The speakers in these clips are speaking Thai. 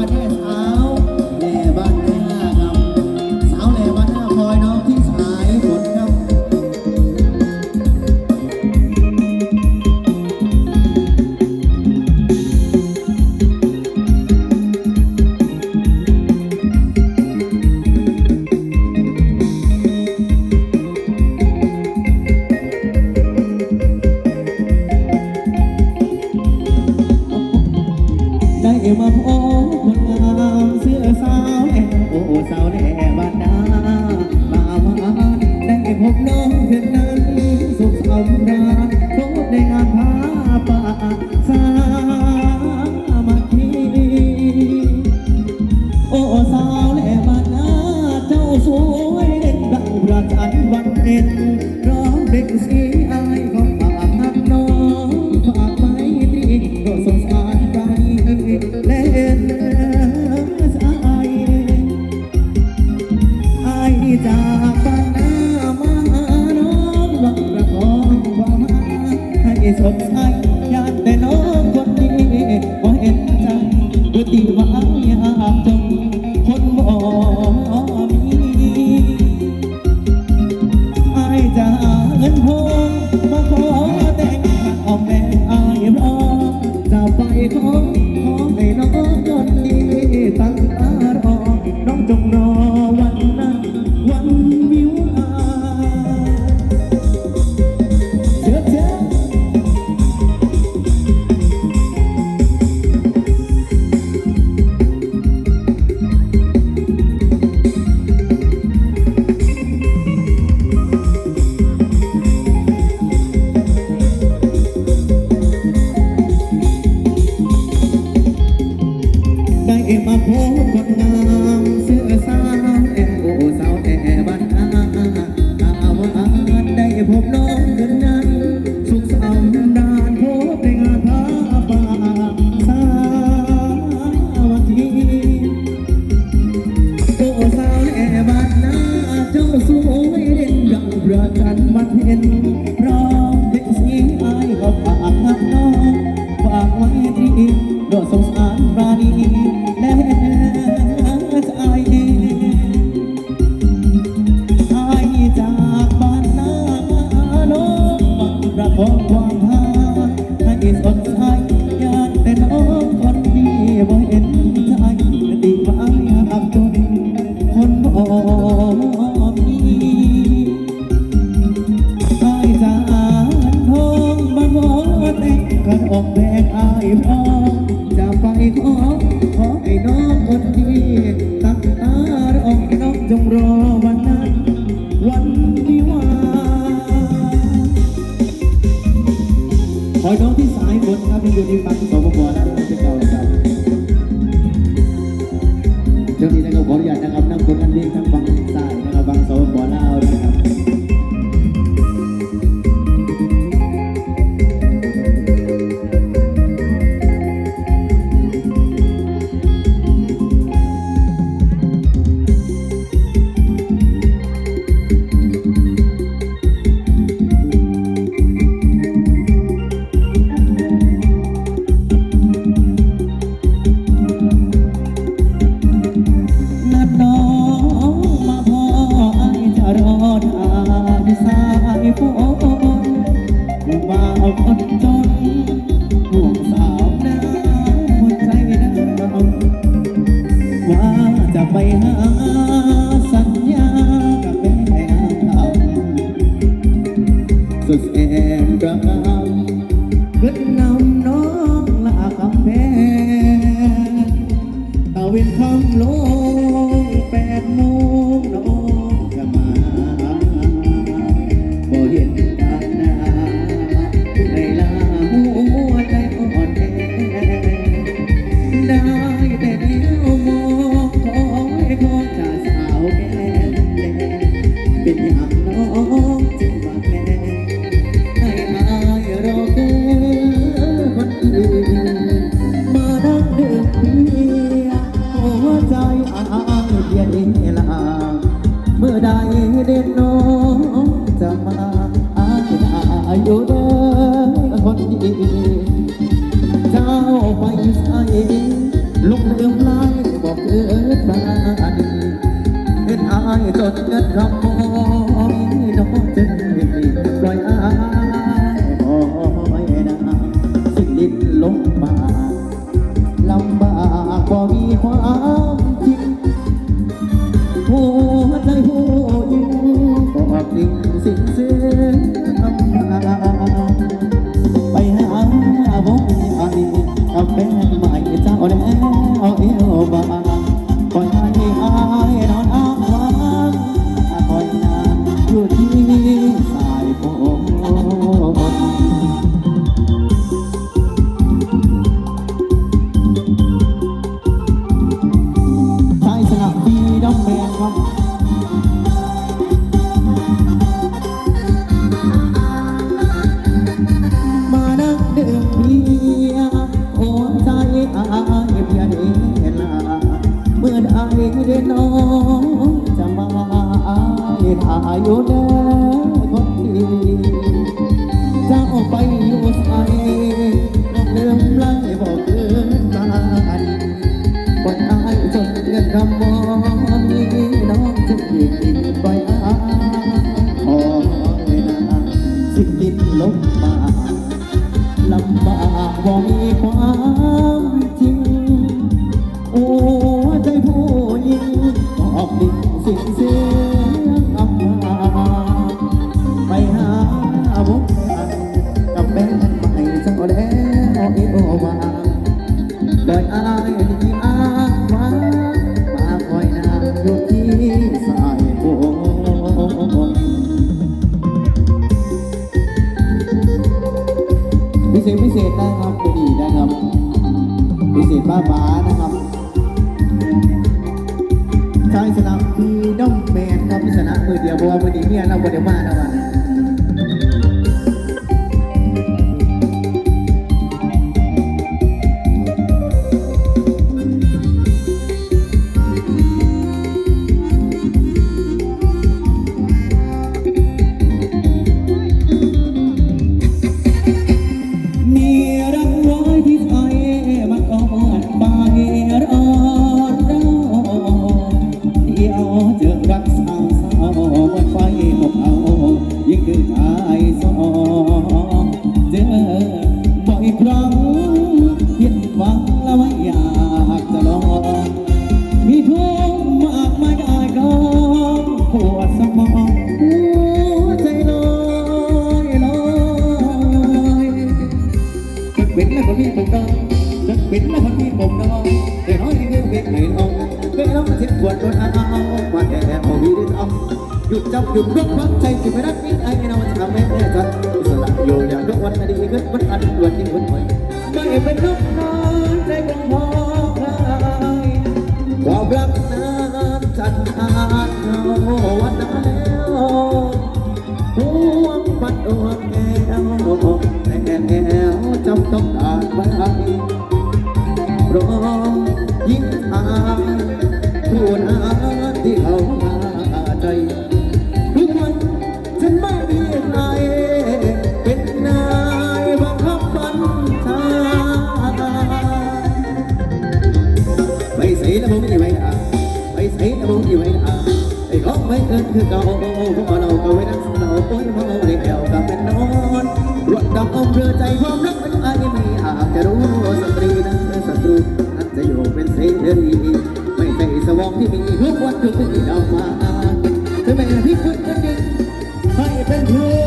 ประเทศไทยานอาจากบ้านนาโนบังระองวามหาให้สดใยานตน้องคนดีบ่เห็นใจติดไว้หักจนคนอ่อนนี้อาจานทองมาบ่แต่งกันออกแดงอายร้อง ไอ้น้องคนที่ตักตารออกน้องจงรอวันนั้น วันที่ว่าคอยน้องที่สายบนครับยังอยู่ในฝั่ สุแสนกระทำเกิดนำน้องลาคำแพงตะเวนคำลงแปดโมง ไปใส่ลุกเรื่องลายบอกเกิดบ้านเห็นอายจนเกิดรำมอยน้องจึงปล่อยอายบอยนะสิลิดนลงมาลำบากบ่มีความจริงหัวใจหัวยิงบอกดิ้งสิ้นเสีย ชายสนามคือด้อมแมนครับที่ชนะมือเดียวเพราะว่ามือดีเนี่ยเราคนเดียวมานะวัน จับหยุดรักพักใจสิไม่รักมิตรไอ้เราจะทำแม่แม่จัดสระโยอย่างทุกวันอดีตขึ้นวันอันด่วนยิ่งวันใหม่ไม่เป็นนกน้อย ไปใส่ละมุงอีไว้ละไปใส่ละมุงอีไว้ละไอ้ของไม่เกินคือเก่าพอเราก็ไว้นั่งเราโอ้ยเมาได้แอวกับเป็นนอนรวดดำเอาเรือใจความรักมันไอ้ไม่อาจจะรู้สตรีนั้นเป็นศัตรูนั้นจะอยู่เป็นเสรีไม่ใช่สวองที่มีทุกวันทุกที่ดำมาถึงแม้ที่คุณจะดึงให้เป็นเพื้น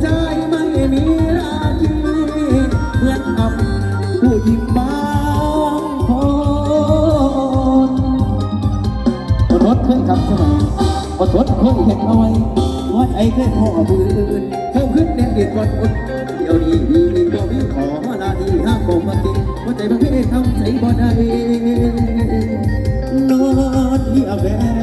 ใจไม่มีราคีเหมือนกับผู้หญิงบางคนอดทนเคยขับสมัยอดทนเคยเห็นเอาไว้ว่าใจเคยพ่อผู้อื่นเขาขึ้นเด่นเด็ดก่อนอดเดี๋ยวนี้ดีบ่มีขอลาดีห้ามบ่มาติว่าใจบาเพศทำใจบ่ได้นอนเหี่ยแว่ไ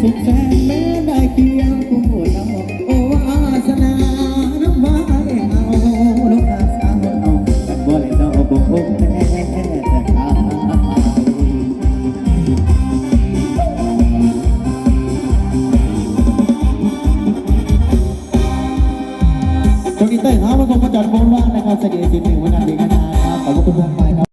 คง